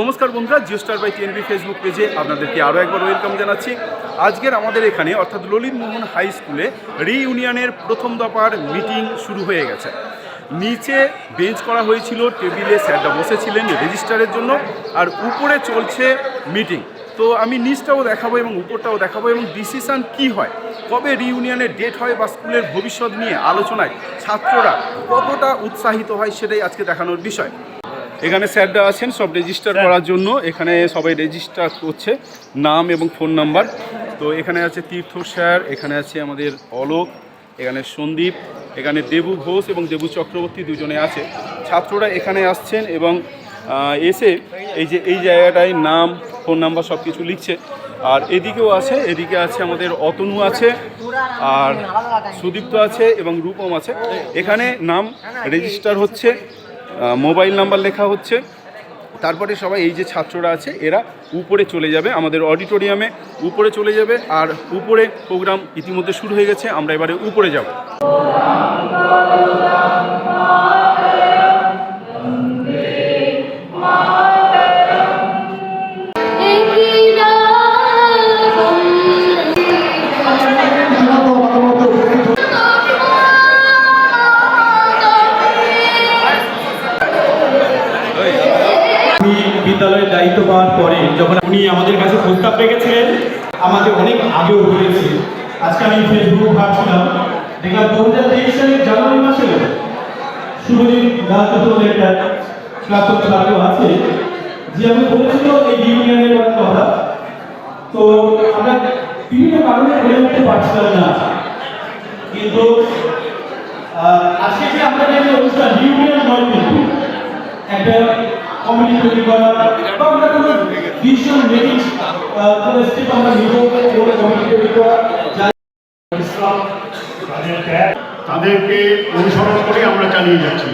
নমস্কার বন্ধুরা, Jio star by TNB Facebook পেজে আপনাদেরকে আরও একবার ওয়েলকাম জানাচ্ছি। আজকের আমাদের এখানে অর্থাৎ ললিত মোহন হাই স্কুলে রিইউনিয়নের প্রথম দফার মিটিং শুরু হয়ে গেছে। নিচে বেঞ্চ করা হয়েছিল টেবিলে স্যাররা বসেছিলেন রেজিস্টারের জন্য, আর উপরে চলছে মিটিং তো আমি নিচটাও দেখাবো এবং উপরটাও দেখাবো এবং ডিসিশান কি হয়, কবে রিইউনিয়নের ডেট হয় বা স্কুলের ভবিষ্যৎ নিয়ে আলোচনায় ছাত্ররা কতটা উৎসাহিত হয় সেটাই আজকে দেখানোর বিষয়। এখানে স্যাররা আছেন সব রেজিস্টার করার জন্য। এখানে সবাই রেজিস্টার করছে নাম এবং ফোন নাম্বার তো এখানে আছে তীর্থ স্যার এখানে আছে আমাদের অলোক এখানে সন্দীপ এখানে দেবু ঘোষ এবং দেবু চক্রবর্তী দুজনে আছে। ছাত্ররা এখানে আসছেন এবং এসে এই যে এই জায়গাটায় নাম ফোন নাম্বার সব কিছু লিখছে। আর এদিকেও আছে এদিকে আছে আমাদের অতনু আছে আর সুদীপ্ত আছে এবং রূপম আছে। এখানে নাম রেজিস্টার হচ্ছে। মোবাইল নাম্বার লেখা হচ্ছে। তারপরে সবাই এই যে ছাত্ররা আছে, এরা উপরে চলে যাবে আমাদের অডিটোরিয়ামে, উপরে চলে যাবে আর উপরে প্রোগ্রাম ইতিমধ্যে শুরু হয়ে গেছে, আমরা এবারে উপরে যাব। পাওয়ার পরে যখন উনি আমাদের কাছে প্রস্তাব রেখেছিলেন, আমাকে অনেক আগেও বলেছে। আজকে আমি ফেসবুক ভাবছিলাম, দেখলাম দু হাজার তেইশ সালের জানুয়ারি মাসে শুভদিন দাস একটা আছে। যে আমি বলেছিল, এই ইউনিয়নের কথা তো আমরা বিভিন্ন কারণে বলে উঠতে পারছিলাম না। কিন্তু আজকে যে আমরা যে অনুষ্ঠান ইউনিয়ন নয় তৈরি করা বা আমরা কোনো ভিশন মেকিং কোনো স্টেপ আমরা নিব কোনো কমিটি তৈরি করা তাদেরকে অনুসরণ করে আমরা চালিয়ে যাচ্ছি।